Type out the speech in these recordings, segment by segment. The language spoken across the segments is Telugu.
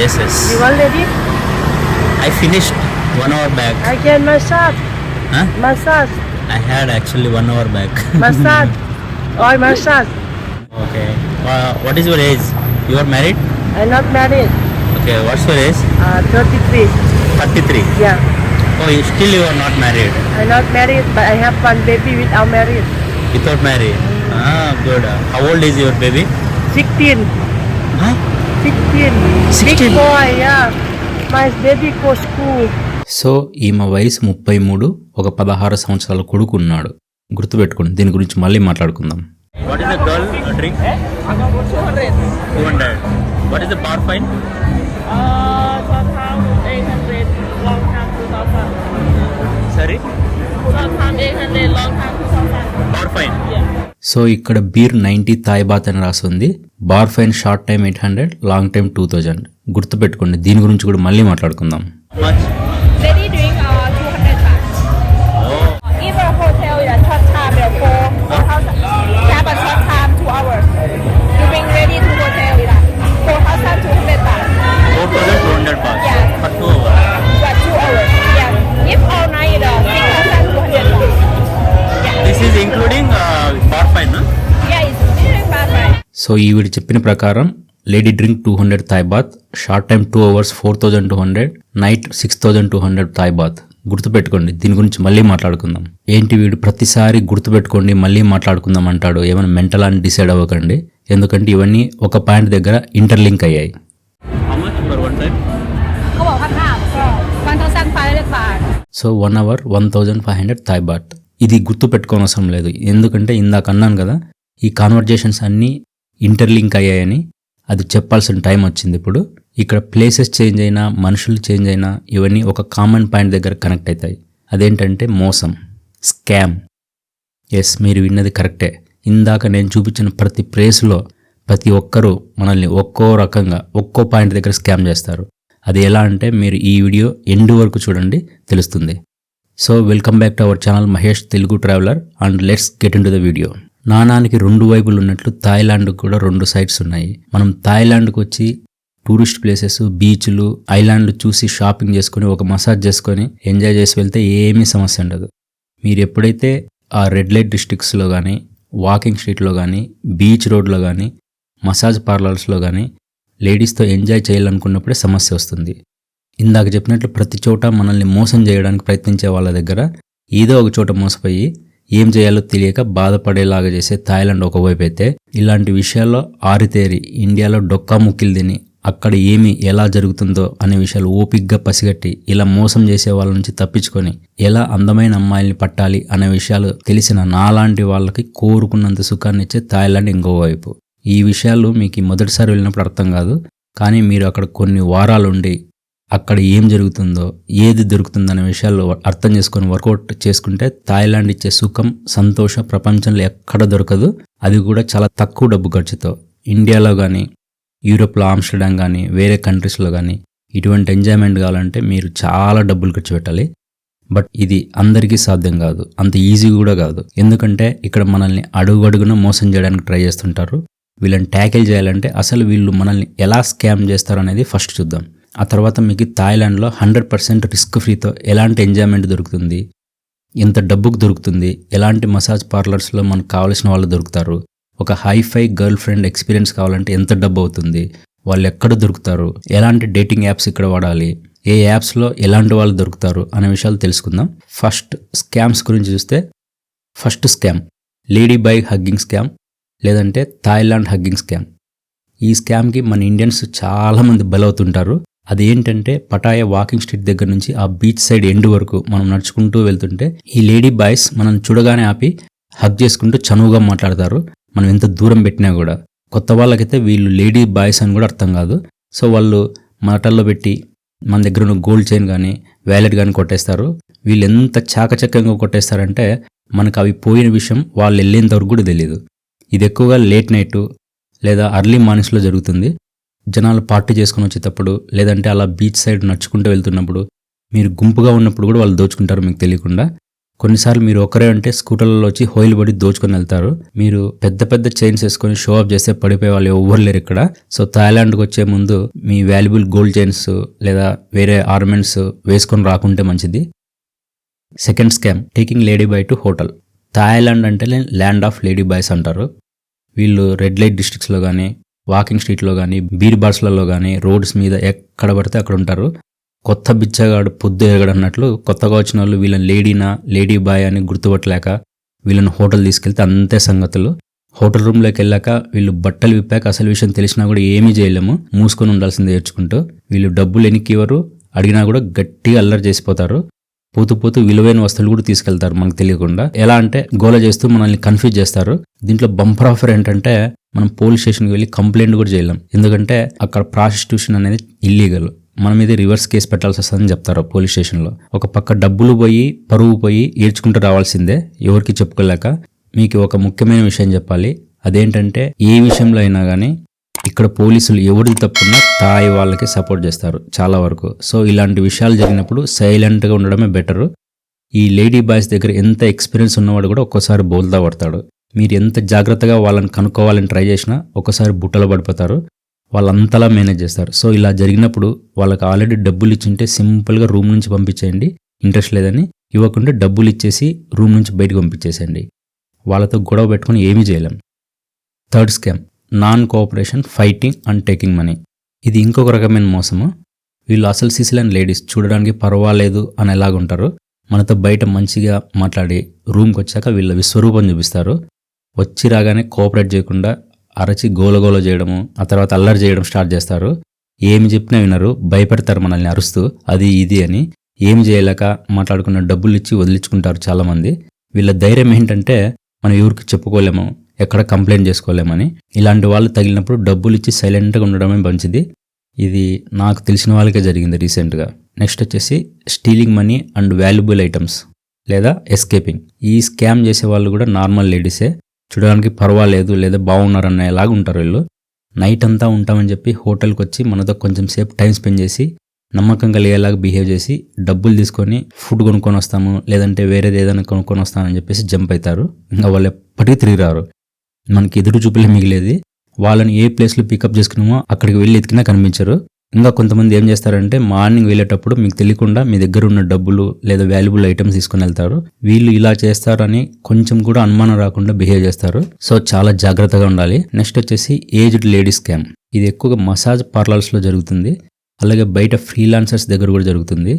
Yes, yes. You already? I finished one hour back. I can massage. Huh? Massage. I had actually one hour back. Massage. Or massage. okay. Uh, what is your age? You are married? I'm not married. Okay. What's your age? Uh, 33. 33. Yeah. Oh, you, still you are not married. I'm not married, but I have one baby without married. Without married. Ah, good. How old is your baby? 16. Huh? 16. 16? Big boy, yeah. My baby go school. So ఈమె వయసు ముప్పై మూడు ఒక పదహారు సంవత్సరాల కొడుకు ఉన్నాడు గుర్తుపెట్టుకోండి దీని గురించి మళ్ళీ మాట్లాడుకుందాం What is the girl uh, drink? 200. 200. What is the bar fine? Uh, short time 800, long time 2000. Sorry? Short so ఇక్కడ బీర్ నైంటీ థాయిబాత్ అని రాసి ఉంది. Bar fine short time eight hundred long time two thousand. గుర్తుపెట్టుకోండి దీని గురించి కూడా మళ్ళీ మాట్లాడుకుందాం. సో ఈవిడ చెప్పిన ప్రకారం lady drink two hundred Thai baht short time two hours four thousand two hundred night six thousand two hundred Thai baht గుర్తుపెట్టుకోండి దీని గురించి మళ్ళీ మాట్లాడుకుందాం. ఏంటి వీడు ప్రతిసారి గుర్తుపెట్టుకోండి మళ్ళీ మాట్లాడుకుందాం అంటాడు. ఏమైనా మెంటల్ అని డిసైడ్ అవ్వకండి. ఎందుకంటే ఇవన్నీ ఒక పాయింట్ దగ్గర ఇంటర్లింక్ అయ్యాయి. So one hour one thousand five hundred Thai baht ఇది గుర్తు పెట్టుకోనవసరం లేదు. ఎందుకంటే ఇందాక అన్నాను కదా ఈ కాన్వర్జేషన్స్ అన్నీ ఇంటర్లింక్ అయ్యాయని అది చెప్పాల్సిన టైం వచ్చింది ఇప్పుడు. ఇక్కడ ప్లేసెస్ చేంజ్ అయినా మనుషులు చేంజ్ అయినా ఇవన్నీ ఒక కామన్ పాయింట్ దగ్గర కనెక్ట్ అవుతాయి. అదేంటంటే మోసం స్కామ్. ఎస్ మీరు విన్నది కరెక్టే. ఇందాక నేను చూపించిన ప్రతి ప్లేస్లో ప్రతి ఒక్కరూ మనల్ని ఒక్కో రకంగా ఒక్కో పాయింట్ దగ్గర స్కామ్ చేస్తారు. అది ఎలా అంటే మీరు ఈ వీడియో ఎండ్ వరకు చూడండి తెలుస్తుంది. So welcome back to our channel Mahesh Telugu traveller and let's get into the video నాణానికి రెండు వైపులు ఉన్నట్లు థాయిలాండ్కి కూడా రెండు సైడ్స్ ఉన్నాయి. మనం థాయిలాండ్కి వచ్చి టూరిస్ట్ ప్లేసెస్ బీచ్లు ఐలాండ్లు చూసి షాపింగ్ చేసుకొని ఒక మసాజ్ చేసుకొని ఎంజాయ్ చేసి వెళ్తే ఏమీ సమస్య ఉండదు. మీరు ఎప్పుడైతే ఆ రెడ్ లైట్ డిస్ట్రిక్ట్స్లో కానీ వాకింగ్ స్ట్రీట్లో కానీ బీచ్ రోడ్లో కానీ మసాజ్ పార్లర్స్లో కానీ లేడీస్తో ఎంజాయ్ చేయాలనుకున్నప్పుడే సమస్య వస్తుంది. ఇందాక చెప్పినట్లు ప్రతి చోట మనల్ని మోసం చేయడానికి ప్రయత్నించే వాళ్ళ దగ్గర ఏదో ఒక చోట మోసపోయి ఏం చేయాలో తెలియక బాధపడేలాగా చేసే థాయిలాండ్ ఒకవైపు అయితే ఇలాంటి విషయాల్లో ఆరితేరి ఇండియాలో డొక్కా ముక్కిలు తిని అక్కడ ఏమి ఎలా జరుగుతుందో అనే విషయాలు ఓపిగ్గా పసిగట్టి ఇలా మోసం చేసే వాళ్ళ నుంచి తప్పించుకొని ఎలా అందమైన అమ్మాయిల్ని పట్టాలి అనే విషయాలు తెలిసిన నాలాంటి వాళ్ళకి కోరుకున్నంత సుఖాన్ని ఇచ్చే థాయిలాండ్ ఇంకో వైపు. ఈ విషయాలు మీకు మొదటిసారి వెళ్ళినప్పుడు అర్థం కాదు కానీ మీరు అక్కడ కొన్ని వారాలు ఉండి అక్కడ ఏం జరుగుతుందో ఏది దొరుకుతుందో అనే విషయాలు అర్థం చేసుకొని వర్కౌట్ చేసుకుంటే థాయిలాండ్ ఇచ్చే సుఖం సంతోషం ప్రపంచంలో ఎక్కడ దొరకదు. అది కూడా చాలా తక్కువ డబ్బు ఖర్చుతో. ఇండియాలో కానీ యూరోప్లో ఆమ్స్టర్డామ్ కానీ వేరే కంట్రీస్లో కానీ ఇటువంటి ఎంజాయ్మెంట్ కావాలంటే మీరు చాలా డబ్బులు ఖర్చు పెట్టాలి. బట్ ఇది అందరికీ సాధ్యం కాదు. అంత ఈజీ కూడా కాదు. ఎందుకంటే ఇక్కడ మనల్ని అడుగడుగున మోసం చేయడానికి ట్రై చేస్తుంటారు. వీళ్ళని ట్యాకిల్ చేయాలంటే అసలు వీళ్ళు మనల్ని ఎలా స్కామ్ చేస్తారు అనేది ఫస్ట్ చూద్దాం. ఆ తర్వాత మీకు థాయిలాండ్లో హండ్రెడ్ పర్సెంట్ రిస్క్ ఫ్రీతో ఎలాంటి ఎంజాయ్మెంట్ దొరుకుతుంది? ఎంత డబ్బుకు దొరుకుతుంది? ఎలాంటి మసాజ్ పార్లర్స్లో మనకు కావాల్సిన వాళ్ళు దొరుకుతారు? ఒక హైఫై గర్ల్ ఫ్రెండ్ ఎక్స్పీరియన్స్ కావాలంటే ఎంత డబ్బు అవుతుంది? వాళ్ళు ఎక్కడ దొరుకుతారు? ఎలాంటి డేటింగ్ యాప్స్ ఇక్కడ వాడాలి? ఏ యాప్స్లో ఎలాంటి వాళ్ళు దొరుకుతారు? అనే విషయాలు తెలుసుకుందాం. ఫస్ట్ స్కామ్స్ గురించి చూస్తే first scam lady by hugging scam లేదంటే థాయిలాండ్ హగ్గింగ్ స్కామ్. ఈ స్కామ్కి మన ఇండియన్స్ చాలామంది బలవుతుంటారు. అదేంటంటే పటాయ వాకింగ్ స్ట్రీట్ దగ్గర నుంచి ఆ బీచ్ సైడ్ ఎండ్ వరకు మనం నడుచుకుంటూ వెళ్తుంటే ఈ లేడీ బాయ్స్ మనం చూడగానే ఆపి హగ్ చేసుకుంటూ చనువుగా మాట్లాడతారు. మనం ఎంత దూరం పెట్టినా కూడా. కొత్త వాళ్ళకైతే వీళ్ళు లేడీ బాయ్స్ అని కూడా అర్థం కాదు. సో వాళ్ళు మాటల్లో పెట్టి మన దగ్గర ఉన్న గోల్డ్ చైన్ కానీ వ్యాలెట్ కానీ కొట్టేస్తారు. వీళ్ళు ఎంత చాకచక్యంగా కొట్టేస్తారంటే మనకు అవి పోయిన విషయం వాళ్ళు వెళ్ళేంత వరకు కూడా తెలియదు ఇది ఎక్కువగా లేట్ నైట్ లేదా అర్లీ మార్నింగ్స్లో జరుగుతుంది. జనాలు పార్టీ చేసుకొని వచ్చేటప్పుడు లేదంటే అలా బీచ్ సైడ్ నడుచుకుంటూ వెళ్తున్నప్పుడు మీరు గుంపుగా ఉన్నప్పుడు కూడా వాళ్ళు దోచుకుంటారు మీకు తెలియకుండా. కొన్నిసార్లు మీరు ఒకరే అంటే స్కూటర్లలో వచ్చి హోయిల్ పడి దోచుకొని వెళ్తారు. మీరు పెద్ద పెద్ద చైన్స్ వేసుకొని షో ఆఫ్ చేస్తే పడిపోయే వాళ్ళు ఎవ్వరు లేరు ఇక్కడ. సో థాయిలాండ్కి వచ్చే ముందు మీ వాల్యుబుల్ గోల్డ్ చైన్స్ లేదా వేరే ఆర్నమెంట్స్ వేసుకొని రాకుంటే మంచిది. Second scam taking lady by to hotel. Thailand అంటే ల్యాండ్ ఆఫ్ లేడీ బాయ్స్ అంటారు. వీళ్ళు రెడ్ లైట్ డిస్ట్రిక్ట్స్లో కానీ వాకింగ్ స్ట్రీట్లో కానీ బీర్ బార్స్లలో కానీ రోడ్స్ మీద ఎక్కడ పడితే అక్కడ ఉంటారు. కొత్త బిచ్చగాడు పొద్దు ఎరగడు అన్నట్లు కొత్తగా వచ్చిన వాళ్ళు వీళ్ళని లేడీనా లేడీ బాయ్ అని గుర్తుపట్టలేక వీళ్ళని హోటల్ తీసుకెళ్తే అంతే సంగతులు. హోటల్ రూమ్లోకి వెళ్ళాక వీళ్ళు బట్టలు విప్పాక అసలు విషయం తెలిసినా కూడా ఏమీ చేయలేము. మూసుకొని ఉండాల్సిందే ఏడ్చుకుంటూ వీళ్ళు డబ్బులు ఎనికి ఇవ్వరు అడిగినా కూడా గట్టిగా అల్లరి చేసిపోతారు. పోతూ పోతూ విలువైన వస్తువులు కూడా తీసుకెళ్తారు మనకు తెలియకుండా. ఎలా అంటే గోల చేస్తూ మనల్ని కన్ఫ్యూజ్ చేస్తారు. దీంట్లో బంపర్ ఆఫర్ ఏంటంటే మనం పోలీస్ స్టేషన్కి వెళ్ళి కంప్లైంట్ కూడా చేయలేం. ఎందుకంటే అక్కడ ప్రాసిస్ట్యూషన్ అనేది ఇల్లీగల్ మన మీద రివర్స్ కేసు పెట్టాల్సి వస్తుందని చెప్తారు పోలీస్ స్టేషన్లో ఒక పక్క డబ్బులు పోయి పరువు పోయి ఏడ్చుకుంటూ రావాల్సిందే. ఎవరికి చెప్పుకోలేక. మీకు ఒక ముఖ్యమైన విషయం చెప్పాలి. అదేంటంటే ఏ విషయంలో అయినా కానీ ఇక్కడ పోలీసులు ఎవరిది తప్పున్నా తాయి వాళ్ళకి సపోర్ట్ చేస్తారు చాలా వరకు. సో ఇలాంటి విషయాలు జరిగినప్పుడు సైలెంట్గా ఉండడమే బెటరు. ఈ లేడీ బాయ్స్ దగ్గర ఎంత ఎక్స్పీరియన్స్ ఉన్నవాడు కూడా ఒక్కోసారి బోల్తా పడతాడు మీరు ఎంత జాగ్రత్తగా వాళ్ళని కనుక్కోవాలని ట్రై చేసినా ఒక్కసారి బుట్టలు పడిపోతారు. వాళ్ళంతలా మేనేజ్ చేస్తారు. సో ఇలా జరిగినప్పుడు వాళ్ళకి ఆల్రెడీ డబ్బులు ఇచ్చింటే సింపుల్గా రూమ్ నుంచి పంపించేయండి. ఇంట్రెస్ట్ లేదని ఇవ్వకుండా డబ్బులు ఇచ్చేసి రూమ్ నుంచి బయటకు పంపించేసేయండి. వాళ్ళతో గొడవ పెట్టుకొని ఏమీ చేయలేం. Third scam. Non cooperation fighting and taking money ఇది ఇంకొక రకమైన మోసము. వీళ్ళు అసలు సిసిలైన లేడీస్ చూడడానికి పర్వాలేదు అని ఎలాగుంటారు మనతో బయట మంచిగా మాట్లాడి రూమ్కి వచ్చాక వీళ్ళ విశ్వరూపం చూపిస్తారు. వచ్చి రాగానే కోఆపరేట్ చేయకుండా అరచి గోలగోల చేయడము ఆ తర్వాత అల్లరి చేయడం స్టార్ట్ చేస్తారు. ఏమి చెప్పినా వినరు భయపెడతారు మనల్ని అరుస్తూ అది ఇది అని. ఏమి చేయలేక మాట్లాడుకున్న డబ్బులు ఇచ్చి వదిలించుకుంటారు చాలామంది. వీళ్ళ ధైర్యం ఏంటంటే మనం ఎవరికి చెప్పుకోలేము. ఎక్కడ కంప్లైంట్ చేసుకోలేమని. ఇలాంటి వాళ్ళు తగిలినప్పుడు డబ్బులు ఇచ్చి సైలెంట్గా ఉండడమే మంచిది. ఇది నాకు తెలిసిన వాళ్ళకే జరిగింది రీసెంట్గా. నెక్స్ట్ వచ్చేసి stealing money and valuable items లేదా ఎస్కేపింగ్. ఈ స్కామ్ చేసే వాళ్ళు కూడా నార్మల్ లేడీసే. చూడడానికి పర్వాలేదు లేదా బాగున్నారనేలాగా ఉంటారు వీళ్ళు. నైట్ అంతా ఉంటామని చెప్పి హోటల్కి వచ్చి మనతో కొంచెం సేపు టైం స్పెండ్ చేసి నమ్మకం కలిగేలాగా బిహేవ్ చేసి డబ్బులు తీసుకొని ఫుడ్ కొనుక్కొని వస్తాము లేదంటే వేరేది ఏదైనా కొనుక్కొని వస్తామని చెప్పేసి జంప్ అవుతారు. ఇంకా వాళ్ళు ఎప్పటికీ తిరిగి రారు. మనకి ఎదురు చూపులే మిగిలేది. వాళ్ళని ఏ ప్లేస్లో పికప్ చేసుకున్నామో అక్కడికి వెళ్ళి ఎతికినా కనిపించరు. ఇంకా కొంతమంది ఏం చేస్తారంటే మార్నింగ్ వెళ్ళేటప్పుడు మీకు తెలియకుండా మీ దగ్గర ఉన్న డబ్బులు లేదా వాల్యుబుల్ ఐటమ్స్ తీసుకొని వెళ్తారు. వీళ్ళు ఇలా చేస్తారని కొంచెం కూడా అనుమానం రాకుండా బిహేవ్ చేస్తారు. సో చాలా జాగ్రత్తగా ఉండాలి. నెక్స్ట్ వచ్చేసి ఏజ్డ్ లేడీ స్కామ్ ఇది ఎక్కువగా మసాజ్ పార్లర్స్లో జరుగుతుంది. అలాగే బయట ఫ్రీలాన్సర్స్ దగ్గర కూడా జరుగుతుంది.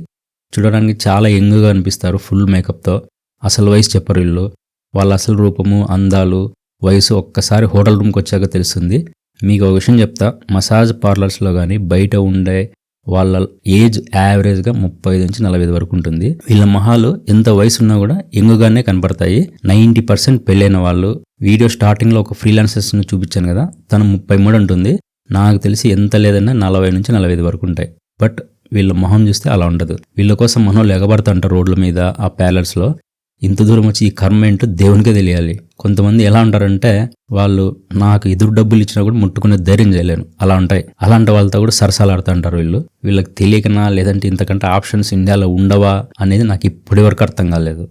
చూడడానికి చాలా యంగ్గా అనిపిస్తారు ఫుల్ మేకప్తో అసలు వయసు చెప్పరు వీళ్ళు. వాళ్ళ అసలు రూపము అందాలు వయసు ఒక్కసారి హోటల్ రూమ్కి వచ్చాక తెలుస్తుంది. మీకు ఒక విషయం చెప్తా. మసాజ్ పార్లర్స్లో కానీ బయట ఉండే వాళ్ళ ఏజ్ యావరేజ్గా ముప్పై ఐదు నుంచి నలభై ఐదు వరకు ఉంటుంది. వీళ్ళ మొహాలు ఎంత వయసు ఉన్నా కూడా ఎంగుగానే కనపడతాయి. నైంటీ పర్సెంట్ పెళ్ళైన వాళ్ళు వీడియో స్టార్టింగ్లో ఒక ఫ్రీలాన్సర్స్ను చూపించాను కదా తను ముప్పై మూడు ఉంటుంది. నాకు తెలిసి ఎంత లేదన్నా నలభై నుంచి నలభై ఐదు వరకు ఉంటాయి. బట్ వీళ్ళ మొహం చూస్తే అలా ఉండదు. వీళ్ళ కోసం మనోళ్ళు ఎగబడతాంటారు రోడ్ల మీద ఆ ప్యాలెట్స్లో ఇంత దూరం వచ్చి ఈ కర్మ ఏంటో దేవునికే తెలియాలి. కొంతమంది ఎలా ఉంటారంటే వాళ్ళు నాకు ఎదురు డబ్బులు ఇచ్చినా కూడా ముట్టుకునే ధైర్యం చేయలేను అలా ఉంటాయి. అలాంటి వాళ్ళతో కూడా సరసాలాడుతూ ఉంటారు వీళ్ళు. వీళ్ళకి తెలియకనా లేదంటే ఇంతకంటే ఆప్షన్స్ ఇండియాలో ఉండవా అనేది నాకు ఇప్పటి వరకు అర్థం కాలేదు.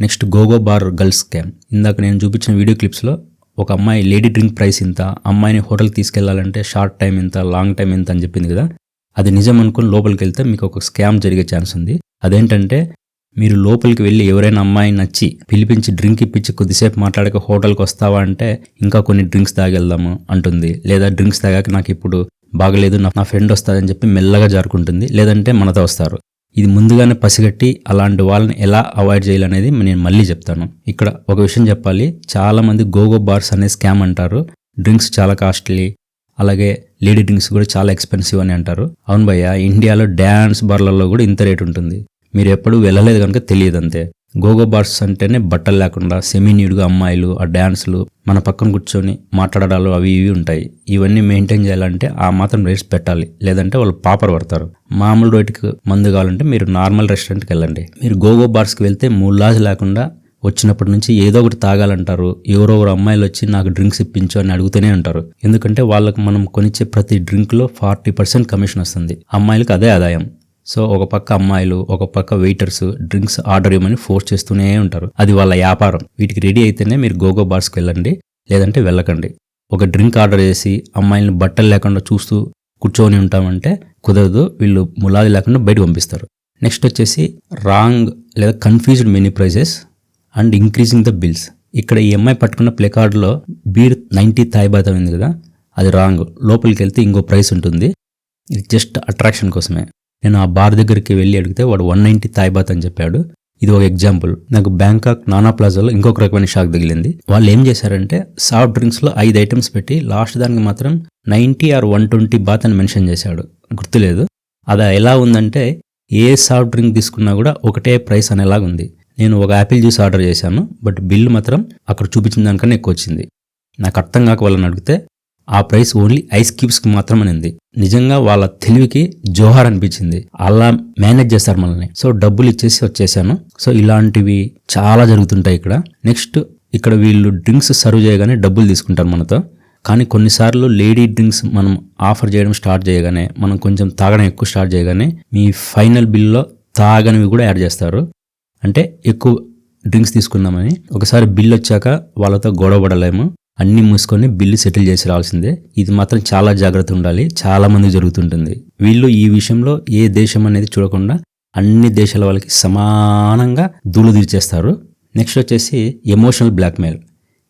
Next go go bar girls scam. ఇందాక నేను చూపించిన వీడియో క్లిప్స్లో ఒక అమ్మాయి లేడీ డ్రింక్ ప్రైస్ ఇంత అమ్మాయిని హోటల్కి తీసుకెళ్ళాలంటే షార్ట్ టైం ఇంత లాంగ్ టైం ఇంత అని చెప్పింది కదా. అది నిజం అనుకుని లోపలికి వెళ్తే మీకు ఒక స్కామ్ జరిగే ఛాన్స్ ఉంది. అదేంటంటే మీరు లోపలికి వెళ్ళి ఎవరైనా అమ్మాయి నచ్చి పిలిపించి డ్రింక్ ఇప్పించి కొద్దిసేపు మాట్లాడక హోటల్కి వస్తావా అంటే ఇంకా కొన్ని డ్రింక్స్ తాగెళ్దాము అంటుంది. లేదా డ్రింక్స్ తాగాక నాకు ఇప్పుడు బాగలేదు నా నా ఫ్రెండ్ వస్తుందని చెప్పి మెల్లగా జారుకుంటుంది. లేదంటే మనతో వస్తారు. ఇది ముందుగానే పసిగట్టి అలాంటి వాళ్ళని ఎలా అవాయిడ్ చేయాలనేది నేను మళ్ళీ చెప్తాను. ఇక్కడ ఒక విషయం చెప్పాలి. చాలా మంది గోగో బార్స్ అనే స్కామ్ అంటారు. డ్రింక్స్ చాలా కాస్ట్లీ. అలాగే లేడీ డ్రింక్స్ కూడా చాలా ఎక్స్పెన్సివ్ అని అంటారు. అవును భయ్య ఇండియాలో డ్యాన్స్ బార్లలో కూడా ఇంత రేట్ ఉంటుంది. మీరు ఎప్పుడూ వెళ్ళలేదు కనుక తెలియదు అంతే గోగో బార్స్ అంటేనే బట్టలు లేకుండా సెమీ న్యూడ్గా అమ్మాయిలు ఆ డ్యాన్స్లు మన పక్కన కూర్చొని మాట్లాడడాలు అవి ఇవి ఉంటాయి. ఇవన్నీ మెయింటైన్ చేయాలంటే ఆ మాత్రం రేట్స్ పెట్టాలి. లేదంటే వాళ్ళు పాపర్ పడతారు. మామూలు రేటుకి మందు కావాలంటే మీరు నార్మల్ రెస్టారెంట్కి వెళ్ళండి. మీరు గోగో బార్స్కి వెళ్తే మూలాజ్ లేకుండా వచ్చినప్పటి నుంచి ఏదో ఒకటి తాగాలంటారు. ఎవరెవరు అమ్మాయిలు వచ్చి నాకు డ్రింక్స్ ఇప్పించు అని అడుగుతూనే ఉంటారు. ఎందుకంటే వాళ్ళకి మనం కొనిచ్చే ప్రతి డ్రింక్లో ఫార్టీ పర్సెంట్ కమిషన్ వస్తుంది. అమ్మాయిలకు అదే ఆదాయం. సో ఒక పక్క అమ్మాయిలు ఒక పక్క వెయిటర్స్ డ్రింక్స్ ఆర్డర్ ఇవ్వమని ఫోర్స్ చేస్తూనే ఉంటారు. అది వాళ్ళ వ్యాపారం. వీటికి రెడీ అయితేనే మీరు గోగో బార్స్కి వెళ్ళండి లేదంటే వెళ్ళకండి. ఒక డ్రింక్ ఆర్డర్ చేసి అమ్మాయిలను బట్టలు లేకుండా చూస్తూ కూర్చొని ఉంటామంటే కుదరదు వీళ్ళు ములాది లేకుండా బయట పంపిస్తారు. నెక్స్ట్ వచ్చేసి రాంగ్ లేదా confused many prices and increasing the bills ఇక్కడ ఈ అమ్మాయి పట్టుకున్న ప్లే కార్డులో బీర్ నైంటీ తాయిబాత్ ఉంది కదా అది రాంగ్. లోపలికి వెళ్తే ఇంకో ప్రైస్ ఉంటుంది. ఇది జస్ట్ అట్రాక్షన్ కోసమే. నేను ఆ బార్ దగ్గరికి వెళ్ళి అడిగితే వాడు వన్ నైంటీ తాయిబాత్ అని చెప్పాడు. ఇది ఒక ఎగ్జాంపుల్. నాకు బ్యాంకాక్ నానా ప్లాజాలో ఇంకొక రకమైన షాక్ తగిలింది. వాళ్ళు ఏం చేశారంటే సాఫ్ట్ డ్రింక్స్లో ఐదు ఐటమ్స్ పెట్టి లాస్ట్ దానికి మాత్రం ninety or one twenty baht అని మెన్షన్ చేశాడు. గుర్తులేదు. అది ఎలా ఉందంటే ఏ సాఫ్ట్ డ్రింక్ తీసుకున్నా కూడా ఒకటే ప్రైస్ అనేలాగా ఉంది. నేను ఒక యాపిల్ జ్యూస్ ఆర్డర్ చేశాను బట్ బిల్ మాత్రం అక్కడ చూపించిన దానికన్నా ఎక్కువ వచ్చింది. నాకు అర్థం కాక వాళ్ళని అడిగితే ఆ ప్రైస్ ఓన్లీ ఐస్ క్యూబ్స్కి మాత్రం ఉంది నిజంగా వాళ్ళ తెలివికి జోహార్ అనిపించింది. అలా మేనేజ్ చేస్తారు మనల్ని. సో డబ్బులు ఇచ్చేసి వచ్చేసాను. సో ఇలాంటివి చాలా జరుగుతుంటాయి ఇక్కడ. నెక్స్ట్ ఇక్కడ వీళ్ళు డ్రింక్స్ సర్వ్ చేయగానే డబ్బులు తీసుకుంటారు మనతో. కానీ కొన్నిసార్లు లేడీ డ్రింక్స్ మనం ఆఫర్ చేయడం స్టార్ట్ చేయగానే మనం కొంచెం తాగడం ఎక్కువ స్టార్ట్ చేయగానే మీ ఫైనల్ బిల్లో తాగనివి కూడా యాడ్ చేస్తారు. అంటే ఎక్కువ డ్రింక్స్ తీసుకుందామని. ఒకసారి బిల్ వచ్చాక వాళ్ళతో గొడవ పడలేము. అన్ని మూసుకొని బిల్లు సెటిల్ చేసి రావాల్సిందే. ఇది మాత్రం చాలా జాగ్రత్త ఉండాలి. చాలా మంది జరుగుతుంటుంది. వీళ్ళు ఈ విషయంలో ఏ దేశం అనేది చూడకుండా అన్ని దేశాల వాళ్ళకి సమానంగా దూలు తీర్చేస్తారు. నెక్స్ట్ వచ్చేసి ఎమోషనల్ బ్లాక్మెయిల్.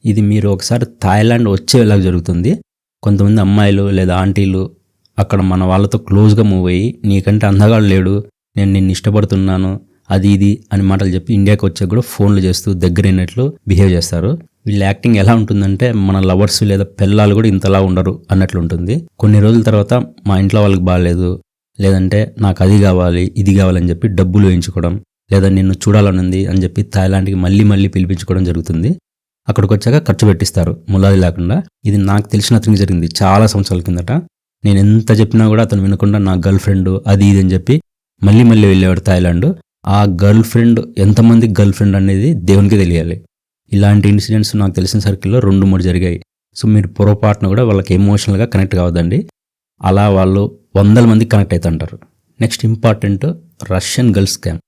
ఇది మీరు ఒకసారి థాయిలాండ్ వచ్చేలాగా జరుగుతుంది. కొంతమంది అమ్మాయిలు లేదా ఆంటీలు అక్కడ మన వాళ్ళతో క్లోజ్గా మూవ్ అయ్యి నీకంటే అందగాడు లేడు. నేను నిన్ను ఇష్టపడుతున్నాను. అది ఇది అని మాటలు చెప్పి ఇండియాకి వచ్చాక కూడా ఫోన్లు చేస్తూ దగ్గరైనట్లు బిహేవ్ చేస్తారు. వీళ్ళ యాక్టింగ్ ఎలా ఉంటుందంటే మన లవర్స్ లేదా పిల్లలు కూడా ఇంతలా ఉండరు అన్నట్లు ఉంటుంది. కొన్ని రోజుల తర్వాత మా ఇంట్లో వాళ్ళకి బాగాలేదు లేదంటే నాకు అది కావాలి ఇది కావాలని చెప్పి డబ్బులు వేయించుకోవడం లేదా నిన్ను చూడాలనుంది అని చెప్పి థాయిలాండ్కి మళ్ళీ మళ్ళీ పిలిపించుకోవడం జరుగుతుంది. అక్కడికి వచ్చాక ఖర్చు పెట్టిస్తారు ములాది లేకుండా. ఇది నాకు తెలిసిన అతనికి జరిగింది చాలా సంవత్సరాల కిందట. నేను ఎంత చెప్పినా కూడా అతను వినకుండా నా గర్ల్ ఫ్రెండ్ అది ఇది అని చెప్పి మళ్ళీ మళ్ళీ వెళ్ళేవాడు థాయిలాండ్. ఆ గర్ల్ ఫ్రెండ్ ఎంతమంది గర్ల్ ఫ్రెండ్ అనేది దేవునికి తెలియాలి. ఇలాంటి ఇన్సిడెంట్స్ నాకు తెలిసిన సర్కిల్లో రెండు మూడు జరిగాయి. సో మీరు పొరపాటున కూడా వాళ్ళకి ఎమోషనల్గా కనెక్ట్ కావద్దండి. అలా వాళ్ళు వందల మంది కనెక్ట్ అవుతుంటారు next important Russian girls scam.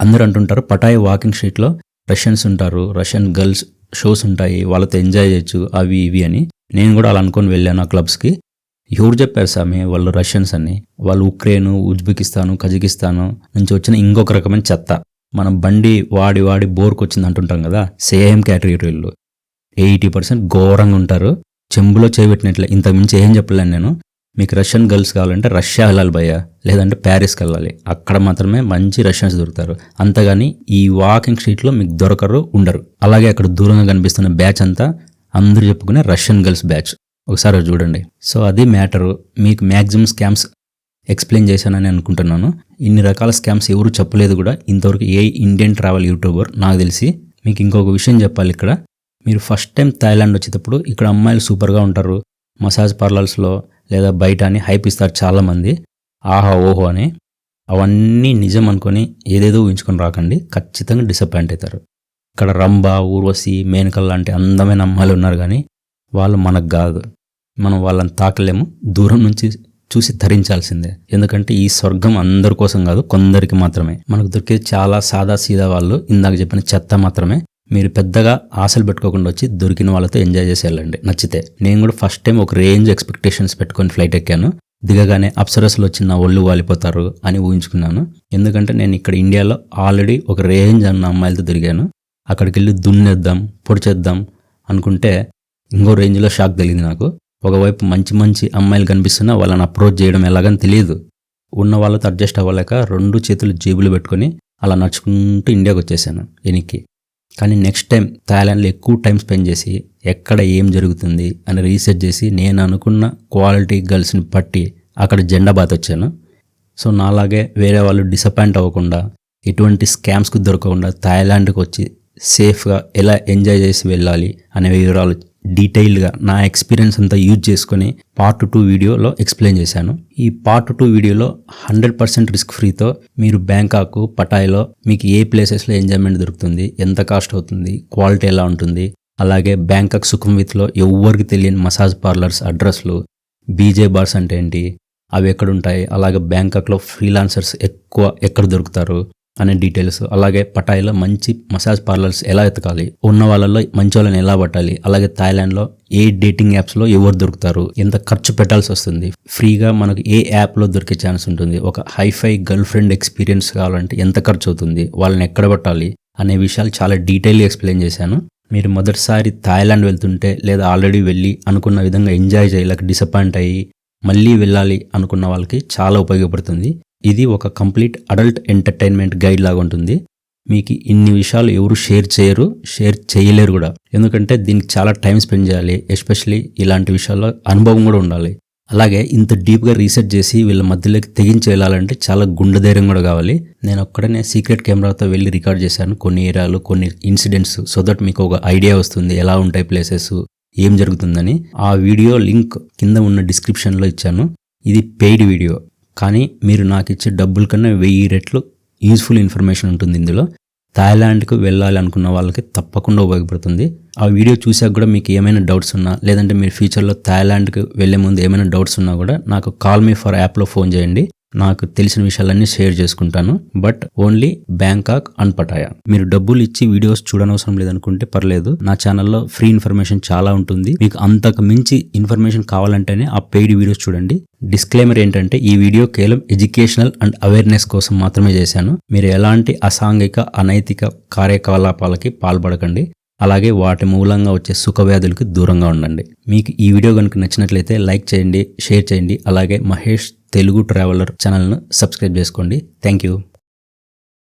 అందరూ అంటుంటారు పటాయి వాకింగ్ స్ట్రీట్లో రష్యన్స్ ఉంటారు రష్యన్ గర్ల్స్ షోస్ ఉంటాయి వాళ్ళతో ఎంజాయ్ చేయొచ్చు అవి ఇవి అని. నేను కూడా అలా అనుకొని వెళ్ళాను ఆ క్లబ్స్కి. ఎవరు చెప్పారు స్వామి వాళ్ళు రష్యన్స్ అని. వాళ్ళు ఉక్రెయిన్ ఉజ్బెకిస్తాను కజకిస్తాను నుంచి వచ్చిన ఇంకొక రకమైన చెత్త. మనం బండి వాడి వాడి బోర్కి వచ్చింది అంటుంటాం కదా సేమ్ కేటగిరీలు ఎయిటీ పర్సెంట్ ఘోరంగా ఉంటారు. చెంబులో చేపెట్టినట్లే ఇంత మించి ఏం చెప్పలేను నేను. మీకు రష్యన్ గర్ల్స్ కావాలంటే రష్యా వెళ్ళాలి భయ్య. లేదంటే ప్యారిస్కి వెళ్ళాలి. అక్కడ మాత్రమే మంచి రష్యన్స్ దొరుకుతారు. అంతగాని ఈ వాకింగ్ స్ట్రీట్లో మీకు దొరకరు ఉండరు. అలాగే అక్కడ దూరంగా కనిపిస్తున్న బ్యాచ్ అంతా అందరూ చెప్పుకునే రష్యన్ గర్ల్స్ బ్యాచ్. ఒకసారి చూడండి. సో అది మ్యాటరు. మీకు మ్యాక్సిమం స్కామ్స్ ఎక్స్ప్లెయిన్ చేశానని అనుకుంటున్నాను. ఇన్ని రకాల స్కామ్స్ ఎవరు చెప్పలేదు కూడా. ఇంతవరకు ఏ ఇండియన్ ట్రావెల్ యూట్యూబర్ నాకు తెలిసి మీకు ఇంకొక విషయం చెప్పాలి ఇక్కడ. మీరు ఫస్ట్ టైం థాయిలాండ్ వచ్చేటప్పుడు ఇక్కడ అమ్మాయిలు సూపర్గా ఉంటారు. మసాజ్ పార్లర్స్లో లేదా బయట అని హైప్ ఇస్తారు చాలామంది. ఆహా ఓహో అని. అవన్నీ నిజం అనుకొని ఏదేదో ఊహించుకొని రాకండి. ఖచ్చితంగా డిసప్పాయింట్ అవుతారు. ఇక్కడ రంభ ఊర్వశి మేనకల్ లాంటి అందమైన అమ్మాయిలు ఉన్నారు కానీ వాళ్ళు మనకు కాదు. మనం వాళ్ళని తాకలేము. దూరం నుంచి చూసి ధరించాల్సిందే. ఎందుకంటే ఈ స్వర్గం అందరి కోసం కాదు కొందరికి మాత్రమే. మనకు దొరికే చాలా సాదా సీదా వాళ్ళు. ఇందాక చెప్పిన చెత్త మాత్రమే. మీరు పెద్దగా ఆశలు పెట్టుకోకుండా వచ్చి దొరికిన వాళ్ళతో ఎంజాయ్ చేసి వెళ్ళండి. నచ్చితే. నేను కూడా ఫస్ట్ టైం ఒక రేంజ్ ఎక్స్పెక్టేషన్స్ పెట్టుకొని ఫ్లైట్ ఎక్కాను. దిగగానే అప్సరస్లో వచ్చిన ఒళ్ళు వాలిపోతారు అని ఊహించుకున్నాను. ఎందుకంటే నేను ఇక్కడ ఇండియాలో ఆల్రెడీ ఒక రేంజ్ అన్న అమ్మాయిలతో తిరిగాను. అక్కడికి వెళ్ళి దున్నేద్దాం పొడిచేద్దాం అనుకుంటే ఇంకో రేంజ్లో షాక్ తెలియదు నాకు. ఒకవైపు మంచి మంచి అమ్మాయిలు కనిపిస్తున్నా వాళ్ళని అప్రోచ్ చేయడం ఎలాగని తెలియదు. ఉన్న వాళ్ళతో అడ్జస్ట్ అవ్వలేక రెండు చేతులు జేబులు పెట్టుకొని అలా నడుచుకుంటూ ఇండియాకి వచ్చేసాను ఎనికి కానీ నెక్స్ట్ టైం థాయిలాండ్లో ఎక్కువ టైం స్పెండ్ చేసి ఎక్కడ ఏం జరుగుతుంది అని రీసెర్చ్ చేసి నేను అనుకున్న క్వాలిటీ గర్ల్స్ని పట్టి అక్కడ జెండా బాత్ వచ్చాను. సో నాలాగే వేరే వాళ్ళు డిసప్పాయింట్ అవ్వకుండా ఎటువంటి స్కామ్స్కి దొరకకుండా థాయిలాండ్కి వచ్చి సేఫ్గా ఎలా ఎంజాయ్ చేసి వెళ్ళాలి అనే వివరాలు డీటెయిల్డ్గా నా ఎక్స్పీరియన్స్ అంతా యూజ్ చేసుకొని పార్ట్ టూ వీడియోలో ఎక్స్ప్లెయిన్ చేశాను. ఈ పార్ట్ టూ వీడియోలో హండ్రెడ్ పర్సెంట్ రిస్క్ ఫ్రీతో మీరు బ్యాంకాక్ పటాయిలో మీకు ఏ ప్లేసెస్లో ఎంజాయ్మెంట్ దొరుకుతుంది ఎంత కాస్ట్ అవుతుంది క్వాలిటీ ఎలా ఉంటుంది అలాగే బ్యాంకాక్ సుఖంవిత్లో ఎవ్వరికి తెలియని మసాజ్ పార్లర్స్ అడ్రస్లు బీజే బార్స్ అంటే ఏంటి అవి ఎక్కడుంటాయి అలాగే బ్యాంకాక్లో ఫ్రీలాన్సర్స్ ఎక్కువ ఎక్కడ దొరుకుతారు అనే డీటెయిల్స్. అలాగే పటాయిలో మంచి మసాజ్ పార్లర్స్ ఎలా ఎతకాలి ఉన్న వాళ్ళలో మంచి వాళ్ళని ఎలా పట్టాలి అలాగే థాయిలాండ్లో ఏ డేటింగ్ యాప్స్లో ఎవరు దొరుకుతారు ఎంత ఖర్చు పెట్టాల్సి వస్తుంది. ఫ్రీగా మనకు ఏ యాప్లో దొరికే ఛాన్స్ ఉంటుంది. ఒక హైఫై గర్ల్ ఫ్రెండ్ ఎక్స్పీరియన్స్ కావాలంటే ఎంత ఖర్చు అవుతుంది వాళ్ళని ఎక్కడ పట్టాలి అనే విషయాలు చాలా డీటెయిల్గా ఎక్స్ప్లెయిన్ చేశాను. మీరు మొదటిసారి థాయిలాండ్ వెళ్తుంటే లేదా ఆల్రెడీ వెళ్ళి అనుకున్న విధంగా ఎంజాయ్ చేయలేక డిసప్పాయింట్ అయ్యి మళ్ళీ వెళ్ళాలి అనుకున్న వాళ్ళకి చాలా ఉపయోగపడుతుంది. ఇది ఒక కంప్లీట్ అడల్ట్ ఎంటర్టైన్మెంట్ గైడ్ లాగా ఉంటుంది. మీకు ఇన్ని విషయాలు ఎవరు షేర్ చేయరు షేర్ చేయలేరు కూడా. ఎందుకంటే దీనికి చాలా టైం స్పెండ్ చేయాలి ఎస్పెషలీ ఇలాంటి విషయాల్లో అనుభవం కూడా ఉండాలి. అలాగే ఇంత డీప్గా రీసెర్చ్ చేసి వీళ్ళ మధ్యలోకి తెగించి వెళ్ళాలంటే చాలా గుండె ధైర్యం కూడా కావాలి. నేను ఒక్కడనే సీక్రెట్ కెమెరాతో వెళ్ళి రికార్డ్ చేశాను. కొన్ని ఏరియాలు కొన్ని ఇన్సిడెంట్స్ సో దట్ మీకు ఒక ఐడియా వస్తుంది ఎలా ఉంటాయి ప్లేసెస్ ఏం జరుగుతుందని. ఆ వీడియో లింక్ కింద ఉన్న డిస్క్రిప్షన్లో ఇచ్చాను. ఇది పెయిడ్ వీడియో. కానీ మీరు నాకు ఇచ్చే డబ్బుల కన్నా వెయ్యి రెట్లు యూస్ఫుల్ ఇన్ఫర్మేషన్ ఉంటుంది ఇందులో. థాయిలాండ్కు వెళ్ళాలి అనుకున్న వాళ్ళకి తప్పకుండా ఉపయోగపడుతుంది. ఆ వీడియో చూసాక కూడా మీకు ఏమైనా డౌట్స్ ఉన్నా లేదంటే మీరు ఫ్యూచర్లో థాయిలాండ్కి వెళ్ళే ముందు ఏమైనా డౌట్స్ ఉన్నా కూడా నాకు కాల్ మీ ఫర్ యాప్లో ఫోన్ చేయండి. నాకు తెలిసిన విషయాలన్నీ షేర్ చేసుకుంటాను but only Bangkok and Pattaya. మీరు డబ్బులు ఇచ్చి వీడియోస్ చూడనవసరం లేదనుకుంటే పర్లేదు నా ఛానల్లో ఫ్రీ ఇన్ఫర్మేషన్ చాలా ఉంటుంది. మీకు అంతకు మించి ఇన్ఫర్మేషన్ కావాలంటేనే ఆ పెయిడ్ వీడియోస్ చూడండి. డిస్క్లైమర్ ఏంటంటే ఈ వీడియో కేవలం ఎడ్యుకేషనల్ అండ్ అవేర్నెస్ కోసం మాత్రమే చేశాను. మీరు ఎలాంటి అసాంఘిక అనైతిక కార్యకలాపాలకి పాల్పడకండి. అలాగే వాటి మూలంగా వచ్చే సుఖవ్యాధులకి దూరంగా ఉండండి. మీకు ఈ వీడియో కనుక నచ్చినట్లయితే లైక్ చేయండి షేర్ చేయండి అలాగే మహేష్ తెలుగు ట్రావెలర్ ఛానల్ను సబ్స్క్రైబ్ చేసుకోండి. Thank you.